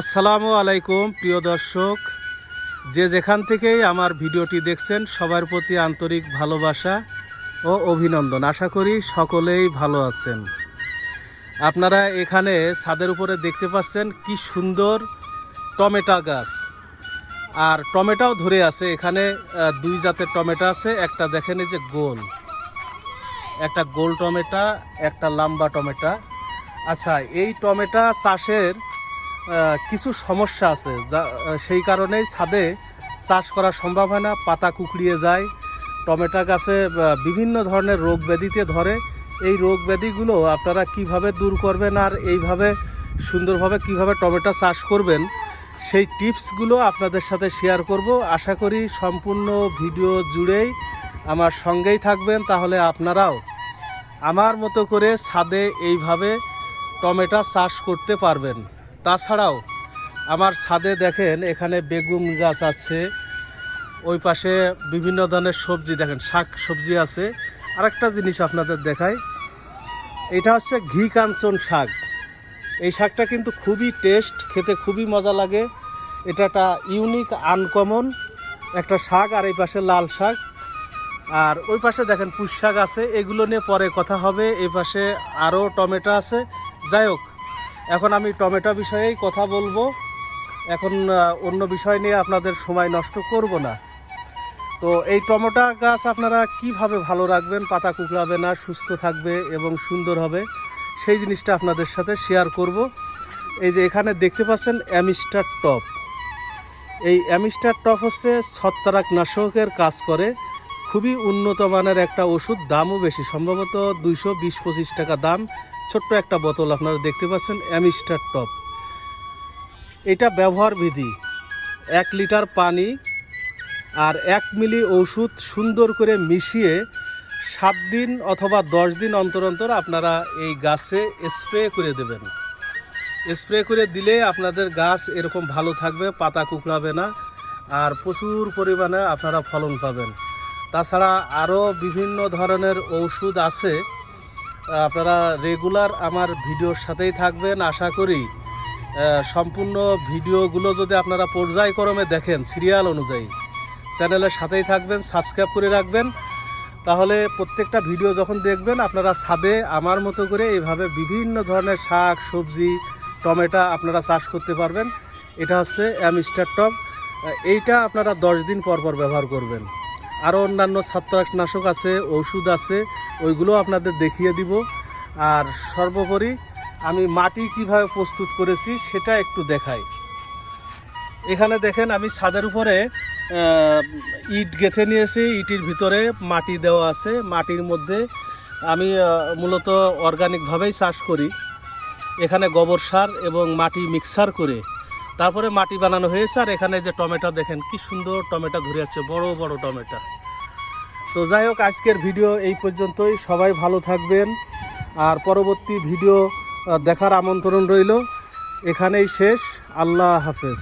আসসালামু আলাইকুম, প্রিয় দর্শক। যে যেখান থেকেই আমার ভিডিওটি দেখছেন, সবার প্রতি আন্তরিক ভালোবাসা ও অভিনন্দন। আশা করি সকলেই ভালো আছেন। আপনারা এখানে ছাদের উপরে দেখতে পাচ্ছেন কি সুন্দর টমেটো গাছ। আর টমেটোও ধরে আছে। এখানে দুই জাতের টমেটো আছে। একটা দেখেন এই যে গোল। একটা গোল টমেটো, একটা লম্বা টমেটো। আচ্ছা এই টমেটো চাষের কিছু সমস্যা আছে, যা সেই কারণেই ছাদে চাষ করা সম্ভব হয় না। পাতা কুকড়িয়ে যায়, টমেটো গাছে বিভিন্ন ধরনের রোগ ব্যাধিতে ধরে। এই রোগ ব্যাধিগুলো আপনারা কীভাবে দূর করবেন আর এইভাবে সুন্দরভাবে কীভাবে টমেটো চাষ করবেন, সেই টিপসগুলো আপনাদের সাথে শেয়ার করব। আশা করি সম্পূর্ণ ভিডিও জুড়েই আমার সঙ্গেই থাকবেন, তাহলে আপনারাও আমার মতো করে ছাদে এইভাবে টমেটো চাষ করতে পারবেন। তাছাড়াও আমার ছাদে দেখেন, এখানে বেগুন গাছ আছে, ওই পাশে বিভিন্ন ধরনের সবজি দেখেন, শাক সবজি আছে। আরেকটা জিনিস আপনাদের দেখাই, এটা হচ্ছে ঘি কাঞ্চন শাক। এই শাকটা কিন্তু খুবই টেস্ট খেতে খুবই মজা লাগে। এটা একটা ইউনিক আনকমন একটা শাক, আর এই পাশে লাল শাক। আর ওই পাশে দেখেন পুঁই শাক আছে, এগুলো নিয়ে পরে কথা হবে। এই পাশে আরও টমেটো আছে। যাই হোক এখন আমি টমেটো বিষয়েই কথা বলব। এখন অন্য বিষয় নিয়ে আপনাদের সময় নষ্ট করব না। তো এই টমেটো গাছ আপনারা কীভাবে ভালো রাখবেন, পাতা কুকড়াবে না, সুস্থ থাকবে এবং সুন্দর হবে, সেই জিনিসটা আপনাদের সাথে শেয়ার করব। এই যে এখানে দেখতে পাচ্ছেন অ্যামিস্টার টপ। এই অ্যামিস্টার টপ হচ্ছে ছত্রাক নাশকের কাজ করে। খুবই উন্নত মানের একটা ওষুধ, দামও বেশি। সম্ভবত দুইশো বিশ পঁচিশ টাকা দাম। ছোট্ট একটা বোতল আপনারা দেখতে পাচ্ছেন, অ্যামিস্টার টপ। এটা ব্যবহার বিধি, এক লিটার পানি আর এক মিলি ওষুধ সুন্দর করে মিশিয়ে সাত দিন অথবা দশ দিন অন্তর অন্তর আপনারা এই গাছে স্প্রে করে দেবেন। স্প্রে করে দিলে আপনাদের গাছ এরকম ভালো থাকবে, পাতা কুকড়াবে না, আর প্রচুর পরিমাণে আপনারা ফলন পাবেন। তাছাড়া আরও বিভিন্ন ধরনের ঔষধ আছে। আপনারা রেগুলার আমার ভিডিওর সাথেই থাকবেন। আশা করি সম্পূর্ণ ভিডিওগুলো যদি আপনারা পর্যায়ক্রমে দেখেন সিরিয়াল অনুযায়ী, চ্যানেলের সাথেই থাকবেন, সাবস্ক্রাইব করে রাখবেন। তাহলে প্রত্যেকটা ভিডিও যখন দেখবেন, আপনারা ছাদে আমার মতো করে এইভাবে বিভিন্ন ধরনের শাক, সবজি, টমেটো আপনারা চাষ করতে পারবেন। এটা হচ্ছে অ্যামিস্টার টপ এইটা আপনারা দশ দিন পর পর ব্যবহার করবেন। আরও অন্যান্য ছত্রাকনাশক আছে, ওষুধ আছে, ওইগুলো আপনাদের দেখিয়ে দিব। আর সর্বোপরি আমি মাটি কীভাবে প্রস্তুত করেছি সেটা একটু দেখাই। এখানে দেখেন আমি ছাদের উপরে ইট গেঁথে নিয়েছি, ইটির ভিতরে মাটি দেওয়া আছে। মাটির মধ্যে আমি মূলত অর্গানিকভাবেই চাষ করি। এখানে গোবর সার এবং মাটি মিক্সার করে তারপরে মাটি বানানো হয়েছে, আর এখানে যে টমেটো দেখেন, কি সুন্দর টমেটো ঘুরে আছে বড় বড় টমেটো। তো যাই হোক, আজকের ভিডিও এই পর্যন্তই। সবাই ভালো থাকবেন, আর পরবর্তী ভিডিও দেখার আমন্ত্রণ রইল। এখানেই শেষ। আল্লাহ হাফেজ।